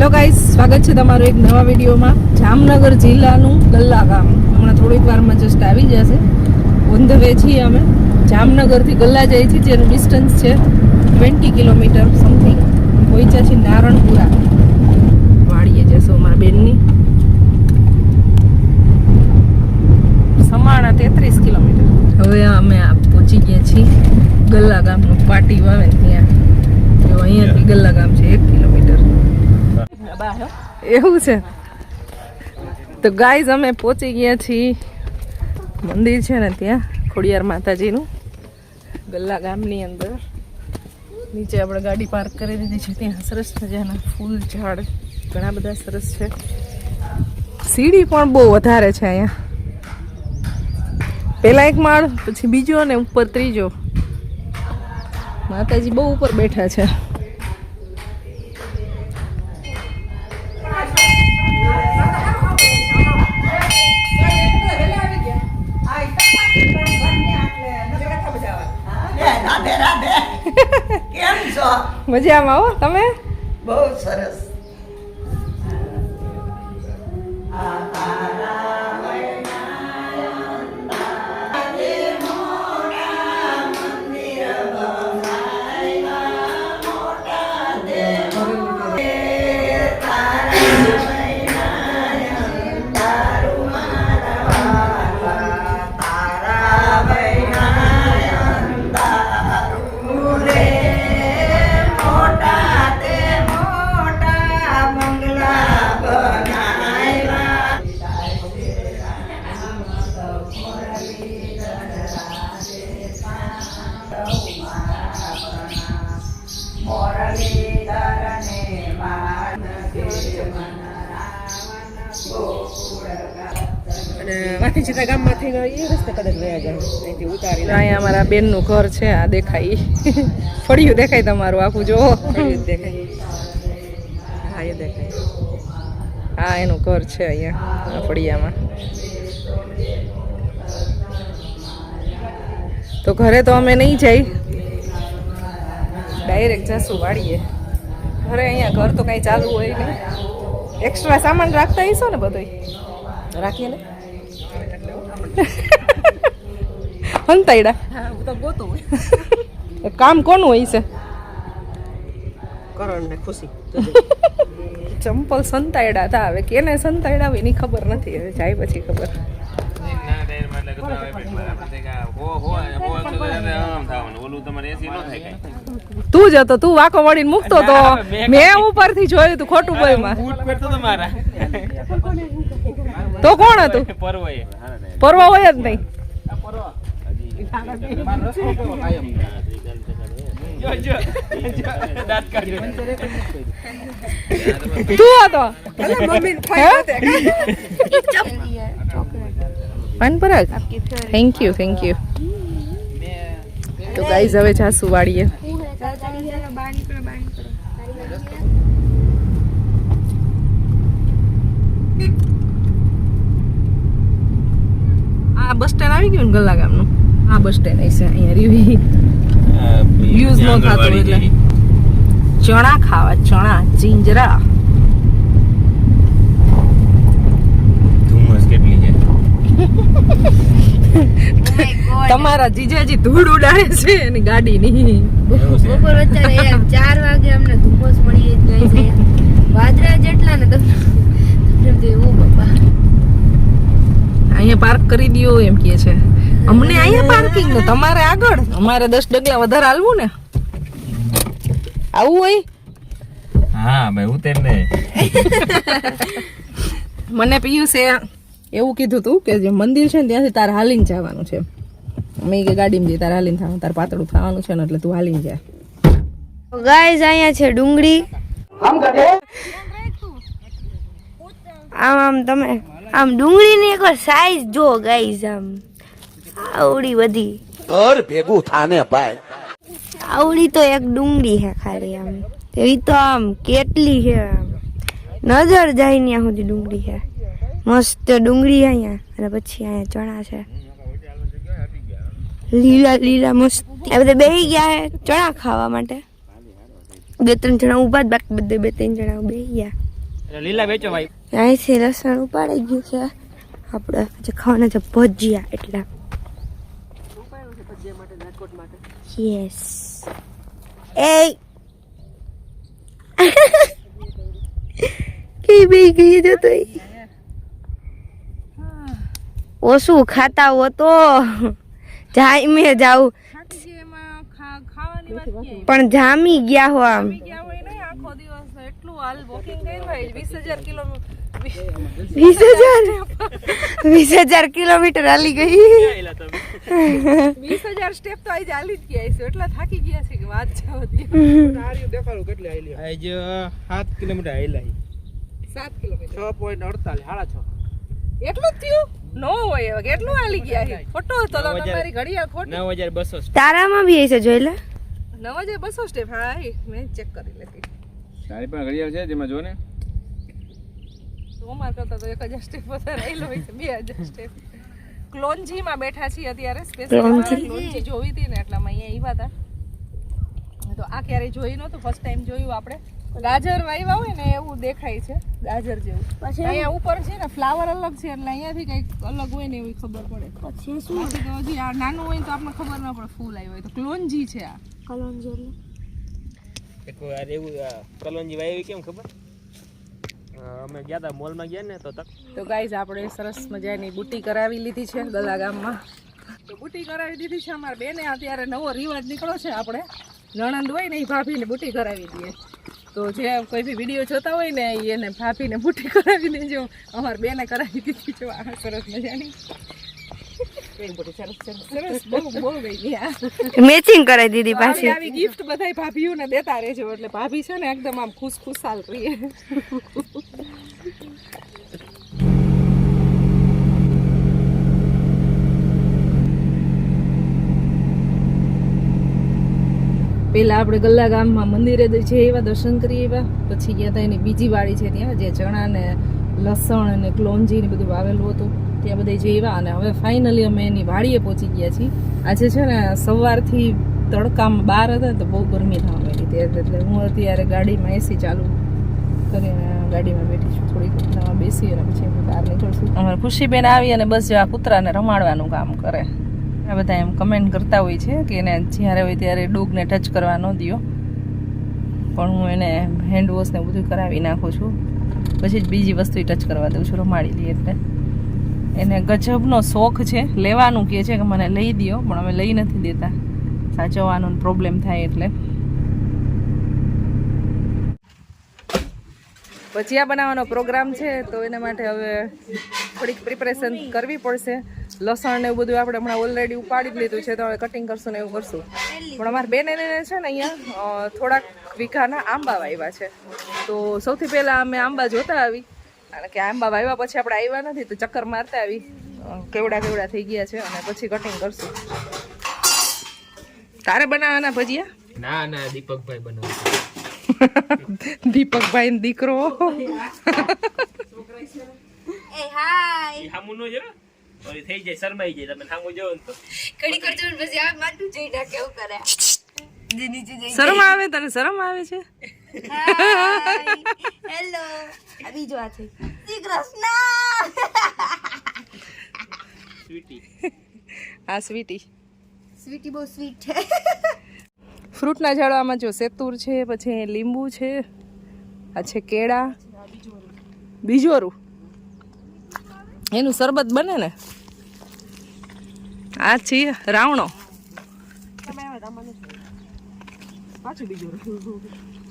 Hello guys, સ્વાગત છે તમારું એક નવા વિડીયોમાં. જામનગર જિલ્લાનું ગલ્લા ગામ હમણાં થોડીક વારમાં જસ્ટ આવી જશે. ઓન ધ વે છીએ અમે. જામનગરથી ગલ્લા જઈએ છીએ જેનું ડિસ્ટન્સ છે ટ્વેન્ટી કિલોમીટર સમથિંગ પહોંચ્યા છીએ નારણપુરા. વાડીએ જશો અમારા બેનની. સમાણા તેત્રીસ કિલોમીટર હવે અમે પહોંચી ગયા છીએ ગલ્લા ગામનું પાટી વાવે ત્યાં. જો અહીંયાથી ગલ્લા ગામ છે એક કિલોમીટર એવું છે? તો ગાઈઝ, અમે પહોંચી ગયા છીએ મંદિર છે ને ત્યાં, ખોડિયાર માતાજીનું, ગલ્લા ગામની અંદર. નીચે આપણે ગાડી પાર્ક કરી દીધી છે, ત્યાં સરસ મજાના ફૂલ ઝાડ, ઘણા બધા સરસ છે. સીડી પણ બહુ વધારે છે અહીંયા. પહેલાં એક માળ, પછી બીજો અને ઉપર ત્રીજો. માતાજી બહુ ઉપર બેઠા છે. મજામાં આવો તમે? બહુ સરસ. અમારા બેનનું ઘર છે આ દેખાય. ફળિયું દેખાય તમારું આખું જો. દેખાય. હા એ દેખાય. હા એનું ઘર છે અહીંયા ફળિયામાં. તો ઘરે તો અમે નહીં જઈ. ડાયરેક્ટ જશું વાળીએ. ઘરે અહીંયા ઘર તો કાંઈ ચાલુ હોય નહીં. એક્સ્ટ્રા સામાન રાખતા હશો ને બધો રાખીએ ને? હંતાઈડા હું તો ગોતું એ કામ કોનું હોય છે? કરણ ને ખુશી. ચંપલ સંતાયડા હતા હવે કેને સંતાયડા એની ખબર નથી હવે જાય પછી ખબર. તું જ હતો તું વાકો વળીને મૂકતો તો મેં ઉપરથી જોયું તું ખોટું બોયમાં. તો કોણ હતું? પરવા હોય જ નહીં. Parag thank you thank you તો ગાઈઝ હવે જાસુ વાળીએ. આ બસ સ્ટેન્ડ આવી ગયું ને ગલ્લા ગામનું? આ બસ સ્ટેન્ડ છે અહીંયા રીવી યુઝ નો થતો એટલે. ચણા ખાવા ચણા ચીંજરા ધુમ્મસ કેટલી છે? તમારા જીજાજી ધૂળ ઉડાડે છે એની ગાડીની. બપોર અત્યારે ચાર વાગે અમને ધુમ્મસ મળી જાય છે. વાદળા જેટલા ને તમને ઓ બાપા. અહીંયા પાર્ક કરી દયો એમ કે છે. અમને અહીંયા પાર્કિંગનું તમારે આગળ. અમારે દસ ડગલા વધારે હાલવું ને. આવું હોય? હા ભાઈ ઉતર ને મને પિયુષે એવું કીધું તું કે જે મંદિર છે ને ત્યાંથી તારે હાલીને જવાનું છે. મેં કે ગાડીમાં જઈ તારે હાલીને થવાનું તારે પાતળું થવાનું છે ને એટલે તું હાલીને જા. ગાઈઝ અહીંયા છે ડુંગળી. આમ આમ તમે આમ ડુંગળીની એકવાર સાઈઝ જો ગાઈઝ આમ. આવડી બધી ઘર ભેગું થાને ભાઈ. આવડી તો એક ડુંગળી છે ખાલી આમ. એવી તો આમ કેટલી છે આમ. નજર જાય ત્યાં સુધી ડુંગળી છે. મસ્ત ડુંગળી અહીંયા. અને પછી અહીંયા ચણા છે. લીલા લીલા મસ્ત. આ બધા બેહી ગયા હે ચણા ખાવા માટે. બે ત્રણ જણા ઊભા જ બાકી બધે બે ત્રણ જણા બેહી ગયા. લીલા વેચો ભાઈ. અહીંથી લસણ ઉપાડી ગયું છે. આપણે ખાવાના છે ભજીયા એટલા. યસ એ કઈ બે ગઈ જતો ઓછું ખાતા હો તો? જાય મેં જાઉં. પણ જામી ગયા હો આમ. ગયા હોય નહીં આખો દિવસ. એટલું હાલ વોકિંગ વીસ હજાર કિલોમીટર. વીસ હજાર. વીસ હજાર કિલોમીટર હાલી ગઈ. વીસ હજાર સ્ટેપ તો આજે હાલી જ ગયા છે એટલા થાકી ગયા છે કે વાત જવા દે આજ સાત કિલોમીટર આવેલા સાત કિલોમીટર. છ પોઈન્ટ અડતાલીસ સાડા છ. એટલું જ થયું? નો હોય હવે કેટલું હાલી ગયા છે ખોટો હતો તો તમારી ઘડિયાળ ખોટી. નવ હજાર બસો તારામાં બી હશે જોઈ લે નવ હજાર બસો સ્ટેપ હા મેં ચેક કરી લેતી તારી પણ ઘડિયાળ છે તેમાં જો ને અમાર કરતા તો એક હજાર સ્ટેપ વધારે આવેલો હોય છે બે હજાર સ્ટેપ ક્લોનજીમાં બેઠા છીએ અત્યારે સ્પેશિયલ ક્લોનજી? ક્લોનજી જોવી હતી ને એટલામાં અહીંયા આવ્યા હતા તો આ ક્યારેય જોઈ નહોતું ફર્સ્ટ ટાઈમ જોયું આપણે. ગાજર વાવ્યા હોય ને એવું દેખાય છે ગાજર જેવું. પછી? અહીંયા ઉપર છે ને ફ્લાવર અલગ છે એટલે અહીંયાથી કંઈક અલગ હોય ને એવી ખબર પડે. પછી શું? તો હજી આ નાનું હોય તો આપણને ખબર ના પડે ફૂલ આવ્યું હોય તો. ક્લોનજી છે આ. એક વાર એવું કલોનજી કલોંજી વાવી કેમ ખબર? અમે ગયા હતા મોલમાં ગયા ને તો તક તો ગાઈઝ આપણે સરસ મજાની બુટી કરાવી લીધી છે ગલા ગામમાં. તો બુટી કરાવી દીધી છે અમારા બેને. અત્યારે નવો રિવાજ નીકળો છે આપણે. નણંદ હોય ને એ ભાભીને બુટી કરાવી દઈએ. તો જે કોઈ બી વીડિયો જોતા હોય ને એને ભાભીને બુટી કરાવી દેજો. અમારા બેને કરાવી દીધી છે. આ સરસ મજાની. સરસ સરસ સરસ બહુ બહુ ગઈ આ મેચિંગ કરાવી દીધી પાછી. આવી ગિફ્ટ બધાય ભાભીઓને દેતા રહેજો. એટલે ભાભી છે ને એકદમ આમ ખુશ ખુશાલ રહીએ પેલા આપણે ગલ્લા ગામમાં મંદિરે જે એવા દર્શન કરીએ એવા. પછી ગયા હતા એની બીજી વાડી છે ત્યાં, જે ચણા ને લસણ અને ક્લોંજી ને બધું વાવેલું હતું, ત્યાં બધે જઈ એવા. અને હવે ફાઇનલી અમે એની વાડીએ પહોંચી ગયા છીએ. આજે છે ને સવારથી તડકામાં બહાર હતા તો બહુ ગરમી થવા ત્યારે એટલે હું અત્યારે ગાડીમાં એસી ચાલુ કરીને ગાડીમાં બેઠી છું. થોડીક બેસી અને પછી બહાર નીકળશું. અમારે ખુશીબેન આવી અને બસ જેવા કૂતરાને રમાડવાનું કામ કરે. બધા એમ કમેન્ટ કરતા હોય છે કે એને જ્યારે હોય ત્યારે ડોગને ટચ કરવા ન દો પણ હું એને હેન્ડ વોશ બધું કરાવી નાખું છું. પછી જ બીજી વસ્તુ ટચ કરવા દઉં છું, રમાડી લઈએ એટલે. એને ગજબનો શોખ છે, લેવાનું કહે છે કે મને લઈ દો પણ અમે લઈ નથી દેતા. સાચવવાનો પ્રોબ્લેમ થાય એટલે. ભજીયા બનાવવાનો પ્રોગ્રામ છે, તો એના માટે હવે થોડીક પ્રિપરેશન કરવી પડશે. લસણ ને એવું બધું આપણે હમણાં ઓલરેડી ઉપાડી જ લીધું છે, તો હવે કટિંગ કરશું ને એવું કરશું. પણ અમારા બેન એને છે ને અહીંયા થોડાક વીઘાના આંબા વાવ્યા છે. તો સૌથી પહેલાં અમે આંબા જોતા આવી. કારણ કે આંબા વાવ્યા પછી આપણે આવ્યા નથી, તો ચક્કર મારતા આવી. કેવડા કેવડા થઈ ગયા છે, અને પછી કટિંગ કરશું. તારે બનાવવાના ભજીયા? ના ના, દીપકભાઈ બનાવ દીપકભાઈ ને દીકરો સામું નો જો ઓલી થઈ જાય શરમાઈ જાય તમે જોવો ને તો કડી કરજો ને પછી આ માથું જોઈ નાખે એવું કરે જે શરમ આવે તને શરમ આવે છે? હેલો આ બીજો આ છે શ્રી કૃષ્ણ સ્વીટી આ સ્વીટી સ્વીટી બહુ સ્વીટ છે ફ્રૂટના ઝાડવામાં જો સેતુર છે, પછી લીંબુ છે, આ છે કેળા, બીજોરું. એનું શરબત બને ને? આ છે રાવણો.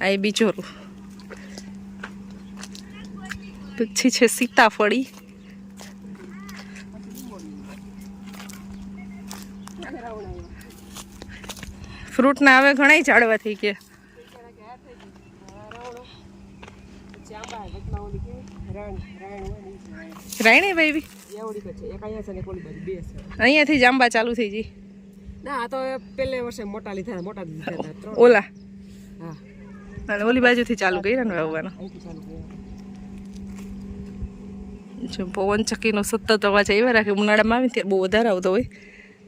આ એ બીજોરું. પછી છે સીતાફળી. ફ્રૂટના હવે ઘણા ઝાડવા થઈ ગયા. રાયણી ભાઈ અહીંયાથી જ આંબા ચાલુ થઈ ગઈ. ના આ તો પહેલે વર્ષે મોટા લીધા મોટા લીધા ઓલા. હા. અને ઓલી બાજુથી ચાલુ કર્યા ને વાવવાનું. જો પવન ચક્કીનો સતત અવાજ આવ્યા રાખે ઉનાળામાં આવે ત્યારે બહુ વધારે આવતો હોય.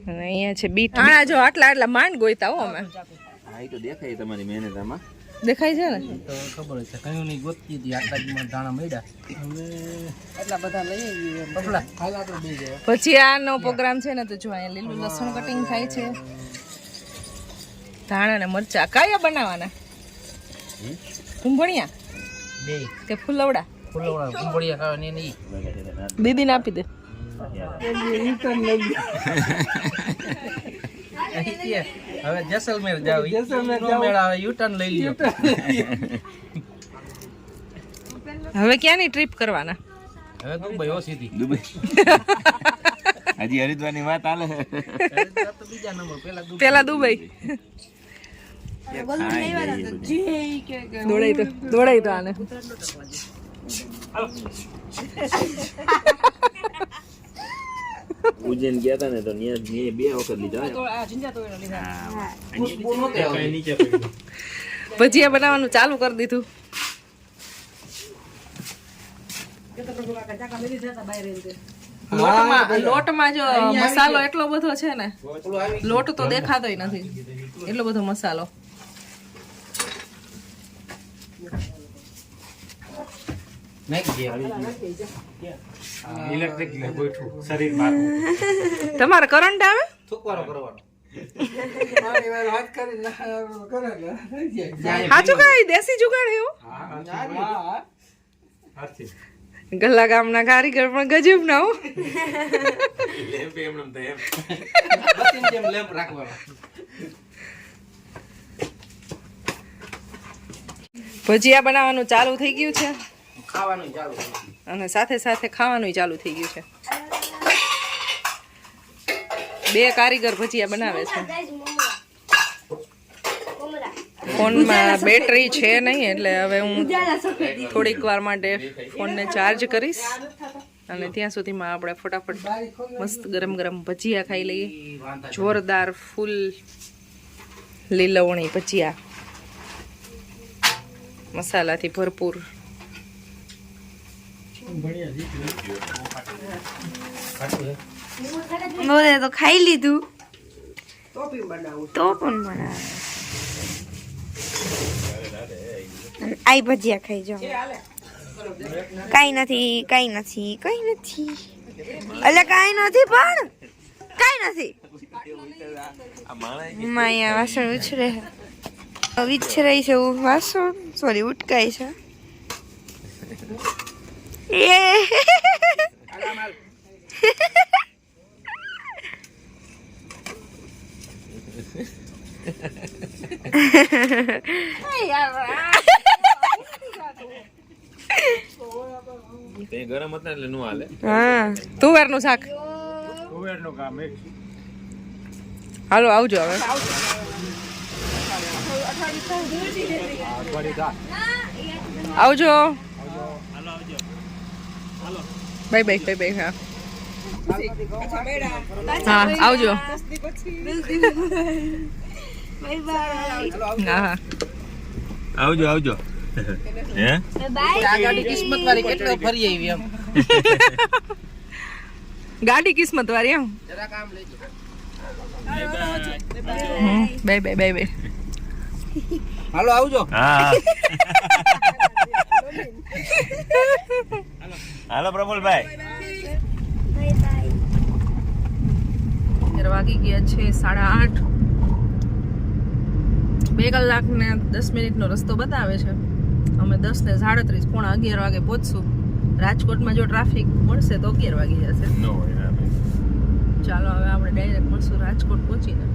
અને અહીંયા છે બીટ હા જો આટલા આટલા માંડ ગોઈતા હો અમે. હા એ તો દેખાય તમારી મહેનત આમાં. દેખાય છે ને? તો ખબર છે કયું નહીં ગોતતી હતી આટલા દીમાં દાણા મળ્યા. હવે એટલા બધા લઈ બબલા હાલ આપણે બે જાય. પછી આનો પ્રોગ્રામ છે ને તો જો અહીંયા લીલું લસણ કટિંગ થાય છે. ધાણા ને મરચા. કયા બનાવવાના કુંભણિયા બે. કે ફૂલવડા? ફૂલવડા કુંબળિયા ખાવાની નહીં બીબીને આપી દે. હવે જેસલમેર જાવ જેસલમેર મેળ આવે યુટર્ન લઈ લ્યો હવે ક્યાંની ટ્રીપ કરવાના? હવે દુબઈ હો સીધી દુબઈ હજી હરિદ્વારની વાત હરિદ્વાર તો બીજા નંબર પેલા દુબઈ. દોડાઈ તો દોડાઈ તો આને. ઉજ્જૈન ગયા હતા ને તો બે વખત લીધા ભજીયા બનાવવાનું ચાલુ કરી દીધું. લોટમાં લોટમાં જો મસાલો એટલો બધો છે ને લોટ તો દેખાતોય નથી. એટલો બધો મસાલો. તમારે કરંટ આવે? થૂકવારો કરવાનો. સાચું કઈ દેશી જુગાડ એવું ગલ્લા ગામના કારીગર પણ ગજબ ના હો. લેમ્પ ભજીયા બનાવવાનું ચાલુ થઈ ગયું છે. ખાવાનું ચાલુ અને સાથે સાથે ખાવાનું ચાલુ થઈ ગયું છે. બે કારીગર ભજીયા બનાવે છે. ફોનમાં બેટરી છે નહીં એટલે હવે હું થોડીક વાર માટે ફોનને ચાર્જ કરીશ. અને ત્યાં સુધીમાં આપણે ફટાફટ મસ્ત ગરમ ગરમ ભજીયા ખાઈ લઈએ. જોરદાર ફૂલ લીલવણી ભજીયા. મસાલાથી ભરપૂર. બોલે તો ખાઈ લીધું. તો પણ બનાવે. આઈ ભજીયા ખાઈ જાઓ. કઈ નથી કઈ નથી કઈ નથી. એટલે કઈ નથી પણ કઈ નથી. માયા વાસણ ઉછરે વિછરાઈ છે વાસણ સોરી ઉટકાય છે. હા તુવેરનું શાક. હાલો આવજો હવે. આવજો. બાય બાય બાય બાય હા. હા આવજો. આવજો આવજો. હે? આ ગાડી કિસ્મત વાળી કેટલો ફરી આવી એમ. ગાડી કિસ્મત વાળી એમ. જરા કામ લેજો. બાય બાય બાય બાય હાલો આવજો. હા હાલો પ્રફુલભાઈ. વાગી ગયા છે સાડા આઠ. બે કલાક ને દસ મિનિટનો રસ્તો બતાવે છે. અમે દસ ને સાડત્રીસ પોણા અગિયાર વાગે પહોંચશું. રાજકોટમાં જો ટ્રાફિક મળશે તો અગિયાર વાગી જશે. નો ચાલો હવે આપણે ડાયરેક્ટ મળશું રાજકોટ પહોંચીને.